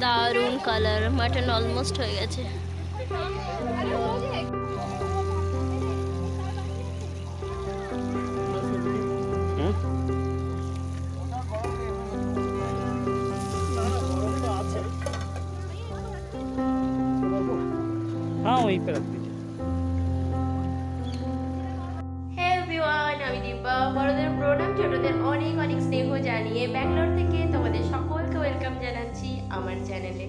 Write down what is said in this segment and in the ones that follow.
দারুণ colour mutton almost হয়ে গেছে हाँ वहीं पे रख दीजिए হে এভরিওয়ান আমি দীপা বড়দের প্রণাম ছোটদের অনেক অনেক স্নেহ জানিয়ে ব্যাঙ্গালোর থেকে তোমাদের সকলকে ওয়েলকাম জানাচ্ছি আমার চ্যানেলে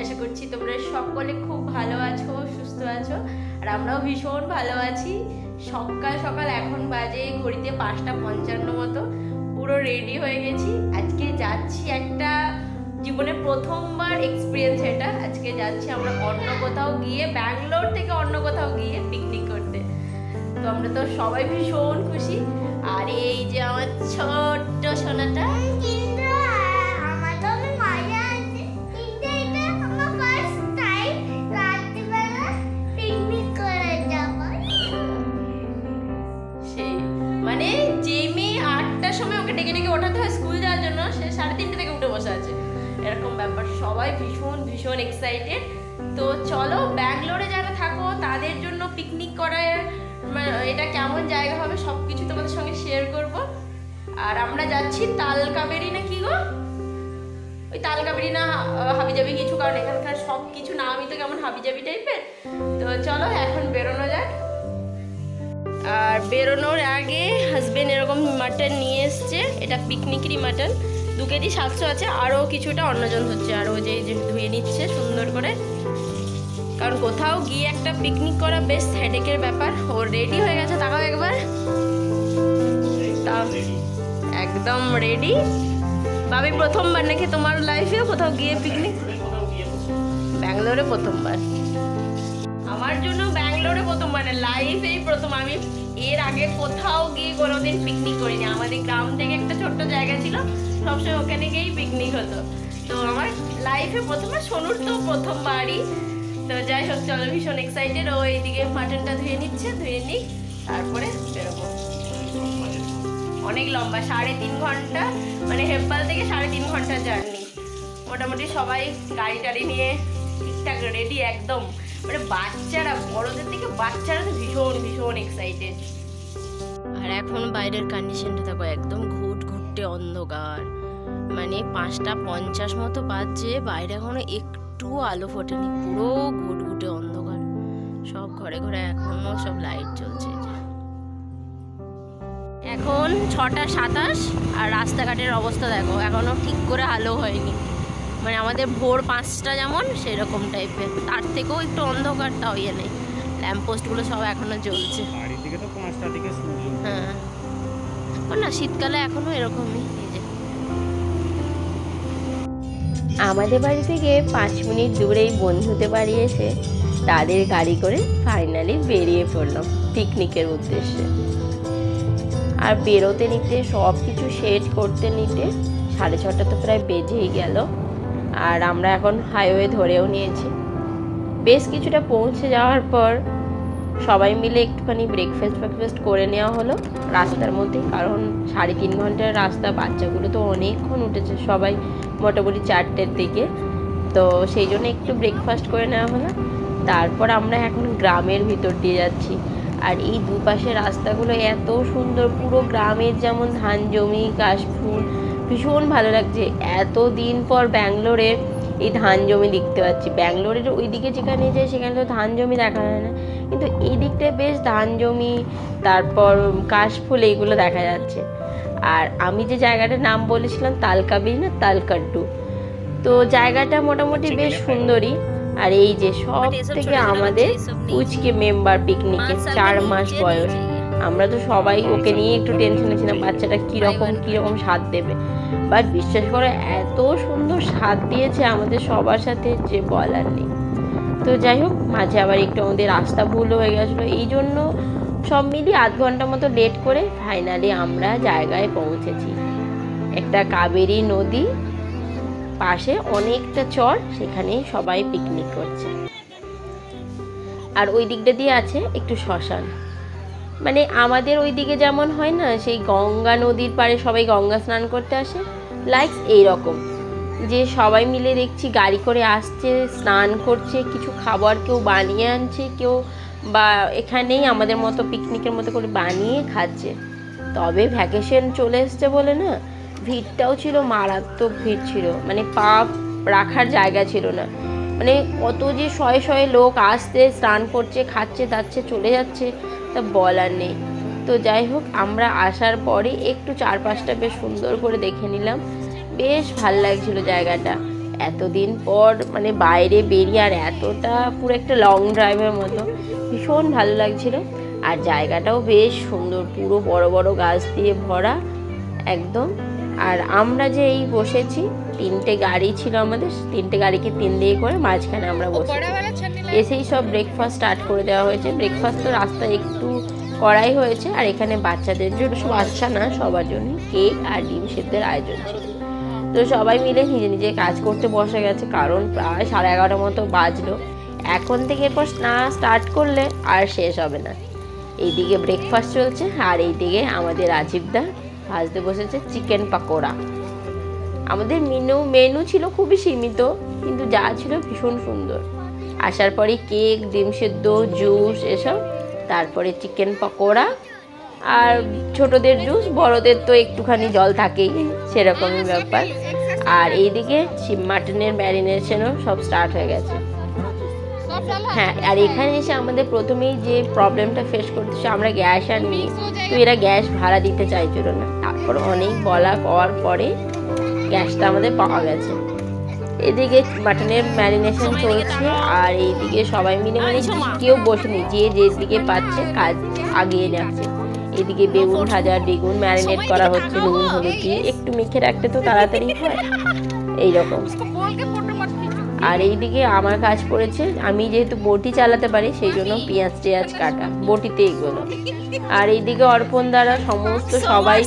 আশা করছি তোমরা সকলে খুব ভালো আছো, সুস্থ আছো, আর আমরাও ভীষণ ভালো আছি। সকাল সকাল এখন বাজে ঘড়িতে পাঁচটা পঞ্চান্ন মতো, পুরো রেডি হয়ে গেছি। আজকে যাচ্ছি একটা জীবনে প্রথমবার এক্সপিরিয়েন্স এটা। আজকে যাচ্ছি আমরা অন্য কোথাও গিয়ে, ব্যাঙ্গালোর থেকে অন্য কোথাও গিয়ে পিকনিক করতে। তো আমরা তো সবাই ভীষণ খুশি। আর এই যে আমার ছোট্ট সোনাটা এরকম ব্যাপার। সবাই ভীষণ ভীষণ এক্সাইটেড তো চলো ব্যাঙ্গালোরে যারা থাকো তাদের জন্য পিকনিক করার মানে এটা কেমন জায়গা হবে সব কিছু তোমাদের সঙ্গে শেয়ার করব। আর আমরা যাচ্ছি তালকাবেরি না কি গো? ওই তালকাবেরি না আহ, হাবিজাবি কিছু কারণ এখানকার সব কিছু নামই তো কেমন হাবিজাবি টাইপের তো চলো এখন বেরোনো যাক। আর বেরোনোর আগে হাজবেন্ড এরকম মাটন নিয়ে এসছে এটা পিকনিকেরই মাটন দু কেজি সাতশো আছে আরও কিছুটা অন্নজন হচ্ছে, আর ও যে ধুয়ে নিচ্ছে সুন্দর করে। কারণ কোথাও গিয়ে একটা পিকনিক করা বেশ হেডেকের ব্যাপার। ও রেডি হয়ে গেছে, তাকাও একবার। একদম রেডি ভাবি, প্রথমবার নাকি তোমার লাইফে কোথাও গিয়ে পিকনিক ব্যাঙ্গালোরে প্রথমবার। আমার জন্য ব্যাঙ্গালোরে প্রথম মানে লাইফেই প্রথম। আমি এর আগে কোথাও গিয়ে কোনোদিন পিকনিক করিনি। আমাদের গ্রাম থেকে একটা ছোট্ট জায়গা ছিল সবসময় ওখানে গিয়েই পিকনিক হতো। তো আমার লাইফে প্রথম সোনুর তো প্রথমবারই। তো যাই হোক, চলো ভীষণ এক্সাইটেড ও এইদিকে মাটনটা ধুয়ে নিচ্ছে, ধুয়ে নিক, তারপরে বেরোবো। অনেক লম্বা, সাড়ে তিন ঘণ্টা মানে হেম্পাল থেকে সাড়ে তিন ঘণ্টা জার্নি মোটামুটি সবাই গাড়ি টাড়ি নিয়ে ঠিকঠাক রেডি একদম। মানে বাচ্চারা, বড়দের থেকে বাচ্চারা তো ভীষণ ভীষণ এক্সাইটেড আর এখন বাইরের কন্ডিশনটা দেখো একদম ঘুট ঘুটে অন্ধকার। মানে পাঁচটা পঞ্চাশ মতো বাজছে বাইরে এখনও একটু আলো ফোটেনি পুরো ঘুটঘুটে অন্ধকার। সব ঘরে ঘরে এখনও সব লাইট যে। এখন ছটা সাতাশ আর রাস্তাঘাটের অবস্থা দেখো এখনও ঠিক করে আলো হয়নি। মানে আমাদের ভোর পাঁচটা যেমন সেরকম টাইপের তার থেকেও একটু অন্ধকার তাও ইয়ে নেই ল্যাম্পপোস্টগুলো সব এখনও জ্বলছে। হ্যাঁ। ও না, শীতকালে এখনও এরকমই আমাদের বাড়ি থেকে পাঁচ মিনিট দূরেই বন্ধুদের বাড়ি এসে তাদের গাড়ি করে ফাইনালি বেরিয়ে পড়লাম পিকনিকের উদ্দেশ্যে। আর বেরোতে নিতে সব কিছু সেট করতে নিতে সাড়ে ছটা তো প্রায় বেজেই গেল। আর আমরা এখন হাইওয়ে ধরেও নিয়েছি। বেশ কিছুটা পৌঁছে যাওয়ার পর সবাই মিলে একটুখানি ব্রেকফাস্ট ফ্রেকফাস্ট করে নেওয়া হলো রাস্তার মধ্যে কারণ সাড়ে তিন ঘণ্টার রাস্তা, বাচ্চাগুলো তো অনেকক্ষণ উঠেছে সবাই মোটামুটি চারটের দিকে। তো সেই জন্য একটু ব্রেকফাস্ট করে নেওয়া হলো। তারপর আমরা এখন গ্রামের ভিতর দিয়ে যাচ্ছি। আর এই দুপাশে রাস্তাগুলো এত সুন্দর, পুরো গ্রামের যেমন ধান জমি কাশফুল ভীষণ ভালো লাগছে। এত দিন পর ব্যাঙ্গালোরে এই ধান জমি দেখতে পাচ্ছি। ব্যাঙ্গালোরের ওইদিকে যেখানে যাই সেখানে তো ধান জমি দেখা যায় না। কিন্তু এই দিকটায় বেশ ধান জমি তারপর কাশফুল এইগুলো দেখা যাচ্ছে। আর আমি যে জায়গাটার নাম বলেছিলাম তালকাবিল না তালকাড্ডু। তো জায়গাটা মোটামুটি বেশ সুন্দরই আর এই যে সব থেকে আমাদের উচকে মেম্বার পিকনিকে চার মাস বয়স। আমরা তো সবাই ওকে নিয়ে একটু টেনশনে ছিলাম বাচ্চাটা কীরকম কীরকম স্বাদ দেবে। বাট বিশ্বাস করো এত সুন্দর স্বাদ দিয়েছে আমাদের সবার সাথে যে বলার নেই। তো যাই হোক, মাঝে আবার একটু আমাদের রাস্তা ভুল হয়ে গেছিল। এই জন্য সব মিলিয়ে আধ ঘণ্টা মতো লেট করে ফাইনালি আমরা জায়গায় পৌঁছেছি। একটা কাবেরী নদী পাশে অনেকটা চর, সেখানে সবাই পিকনিক করছে। আর ওই দিকটা দিয়ে আছে একটু শ্মশান। মানে আমাদের ওই দিকে যেমন হয় না, সেই গঙ্গা নদীর পাড়ে সবাই গঙ্গা স্নান করতে আসে। লাইক এই রকম যে সবাই মিলে দেখছি, গাড়ি করে আসছে, স্নান করছে, কিছু খাবার কেউ বানিয়ে আনছে, কেউ বা এখানেই আমাদের মতো পিকনিকের মতো করে বানিয়ে খাচ্ছে। তবে ভ্যাকেশন চলে এসছে বলে না, ভিড়টাও ছিল, মারাত্মক ভিড় ছিল। মানে পা রাখার জায়গা ছিল না। মানে কত যে শয়ে শয়ে লোক আসছে, স্নান করছে, খাচ্ছে, দাচ্ছে, চলে যাচ্ছে, তা বলার নেই। তো যাই হোক, আমরা আসার পরে একটু চারপাশটা বেশ সুন্দর করে দেখে নিলাম। বেশ ভালো লাগছিল জায়গাটা। এতদিন পর মানে বাইরে বেরিয়ে আর এতটা পুরো একটা লং ড্রাইভের মতো ভীষণ ভালো লাগছিল। আর জায়গাটাও বেশ সুন্দর পুরো বড় বড় গাছ দিয়ে ভরা একদম। আর আমরা যে এই বসেছি তিনটে গাড়ি ছিল আমাদের তিনটে গাড়িকে তিন দিয়ে করে মাঝখানে আমরা বসেছি। এসেই সব ব্রেকফাস্ট স্টার্ট করে দেওয়া হয়েছে। ব্রেকফাস্ট তো রাস্তায় একটু করাই হয়েছে আর এখানে বাচ্চাদের জন্য বাচ্চা না সবার জন্য কেক আর ডিম সেদ্ধের আয়োজন ছিল। তো সবাই মিলে নিজে নিজে কাজ করতে বসে গেছে, কারণ প্রায় সাড়ে এগারোটার মতো বাজলো। এখন থেকে এরপর না স্টার্ট করলে আর শেষ হবে না। এইদিকে ব্রেকফাস্ট চলছে, আর এইদিকে আমাদের রাজীবদা ভাজতে বসেছে চিকেন পাকোড়া। আমাদের মেনু মেনু ছিল খুবই সীমিত, কিন্তু যা ছিল ভীষণ সুন্দর। আসার পরে কেক ডিম সেদ্ধ জুস এসব, তারপরে চিকেন পকোড়া আর ছোটদের জুস, বড়দের তো একটুখানি জল থাকেই, সেরকমই ব্যাপার। আর এইদিকে মাটনের ম্যারিনেশনও সব স্টার্ট হয়ে গেছে। হ্যাঁ আর এখানে এসে আমাদের প্রথমেই যে প্রবলেমটা ফেস করতেছে, আমরা গ্যাস আর আনি তো এরা গ্যাস ভাড়া দিতে চাইছিল না। তারপর অনেক বলা করার পরে গ্যাসটা আমাদের পাওয়া গেছে। এদিকে মাটনের ম্যারিনেশন চলছে, আর এইদিকে সবাই মিলে মানে কেউ বসেনি, যে যেদিকে পাচ্ছে কাজ আগিয়ে যাচ্ছে। এদিকে বেগুন ভাজা বেগুন ম্যারিনেট করা হচ্ছে নুন হলুদ দিয়ে একটু মেখে রাখতে তো তাড়াতাড়ি হয়। এইরকম। আর এইদিকে আমার কাজ পড়েছে আমি যেহেতু বটি চালাতে পারি সেই জন্য পেঁয়াজ টেয়াজ কাটা বটিতে এগুলো আর এইদিকে অর্পণ দ্বারা সমস্ত সবাই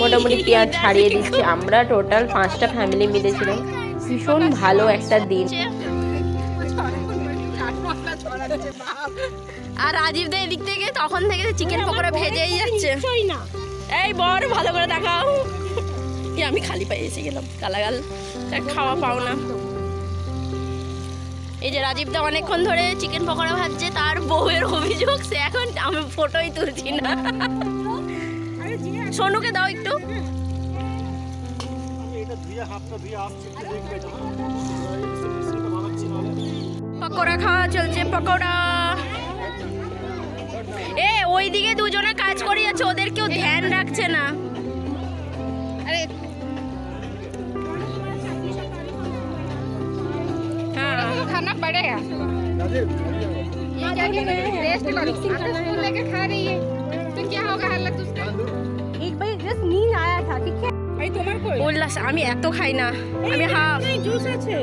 মোটামুটি পেঁয়াজ ছাড়িয়ে দিচ্ছে। আমরা টোটাল পাঁচটা ফ্যামিলি মিলেছিলাম। ভীষণ ভালো একটা দিন। আর রাজীব দা এদিক থেকে তখন থেকে চিকেন পকোড়া ভেজেই যাচ্ছে। এই বর ভালো করে দেখাও। আমি খালি পায়ে এসে গেলাম গালাগাল। তা খাওয়া পাও না। এই যে রাজীব দা অনেকক্ষণ ধরে চিকেন পকোড়া ভাজছে তার বউয়ের অভিযোগ সে এখন আমি ফটোই তুলছি না। সোনুকে দাও একটু। পকোড়া খাওয়া চলছে পকোড়া। এ ওইদিকে দুজনে কাজ করে যাচ্ছে ওদের কেউ ধ্যান রাখছে না हाँ खाना पड़ेगा ये क्या कि रेस्ट करो आप तो स्कूल लेके खा रही है तो क्या होगा हालत उसका एक भाई जस्ट नींद आया था ठीक है भाई तुम्हारे को উল্লাস আমি এত খাই না আমি হাফ জুস আছে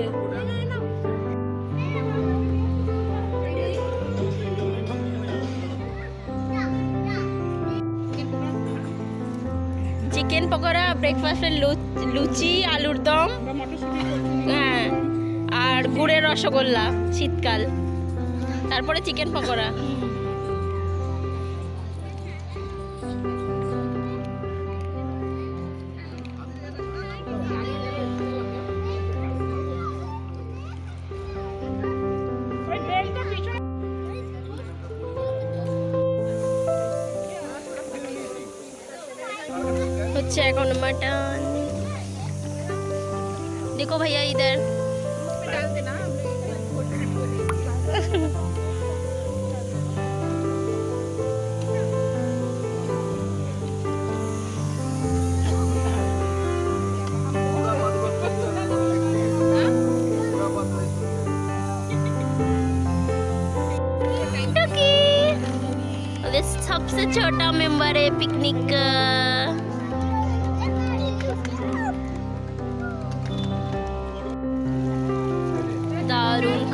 পকোড়া ব্রেকফাস্টের লুচি আলুর দম হ্যাঁ আর গুড়ের রসগোল্লা শীতকাল। তারপরে চিকেন পকোড়া। Chicken mutton. देखो भैया इधर। सबसे छोटा मेंबर है पिकनिक। का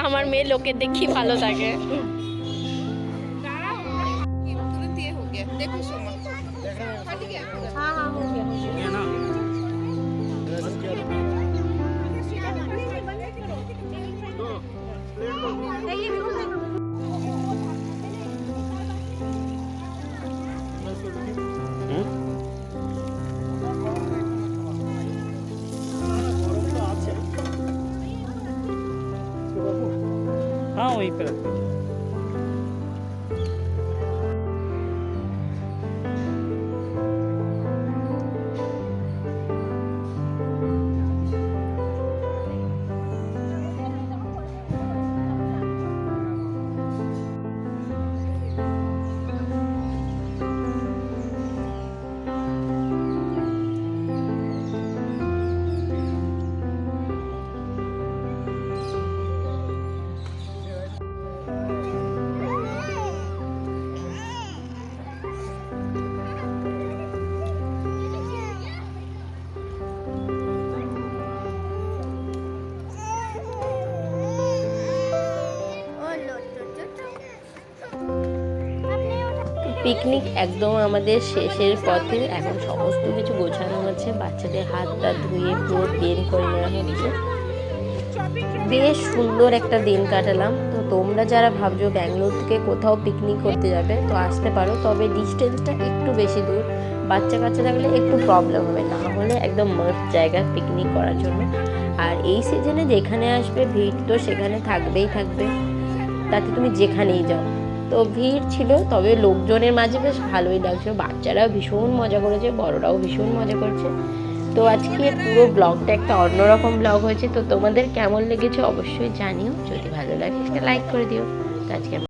আমার মেয়ে লোকের দেখি ভালো থাকে 个人推荐。পিকনিক একদম আমাদের শেষের পথে। এখন সমস্ত কিছু গোছানো আছে। বাচ্চাদের হাত টাত ধুয়ে, পুরো বের করে নেওয়া হচ্ছে। বেশ সুন্দর একটা দিন কাটালাম। তো তোমরা যারা ভাবছ ব্যাঙ্গালোর থেকে কোথাও পিকনিক করতে যাবে, তো আসতে পারো। তবে ডিস্টেন্সটা একটু বেশি দূর। বাচ্চা কাচ্চা থাকলে একটু প্রবলেম হবে। না হলে একদম মাস্ট জায়গা পিকনিক করার জন্য। আর এই সিজনে যেখানে আসবে, ভিড় তো সেখানে থাকবেই থাকবে। তাতে তুমি যেখানেই যাও। তো ভিড় ছিল, তবে লোকজনের মাঝে বেশ ভালোই লাগছে বাচ্চারাও ভীষণ মজা করেছে, বড়রাও ভীষণ মজা করছে। তো আজকে পুরো ব্লগটা একটা অন্যরকম ব্লগ হয়েছে। তো তোমাদের কেমন লেগেছে অবশ্যই জানিও। যদি ভালো লাগে একটা লাইক করে দিও। তো আজকে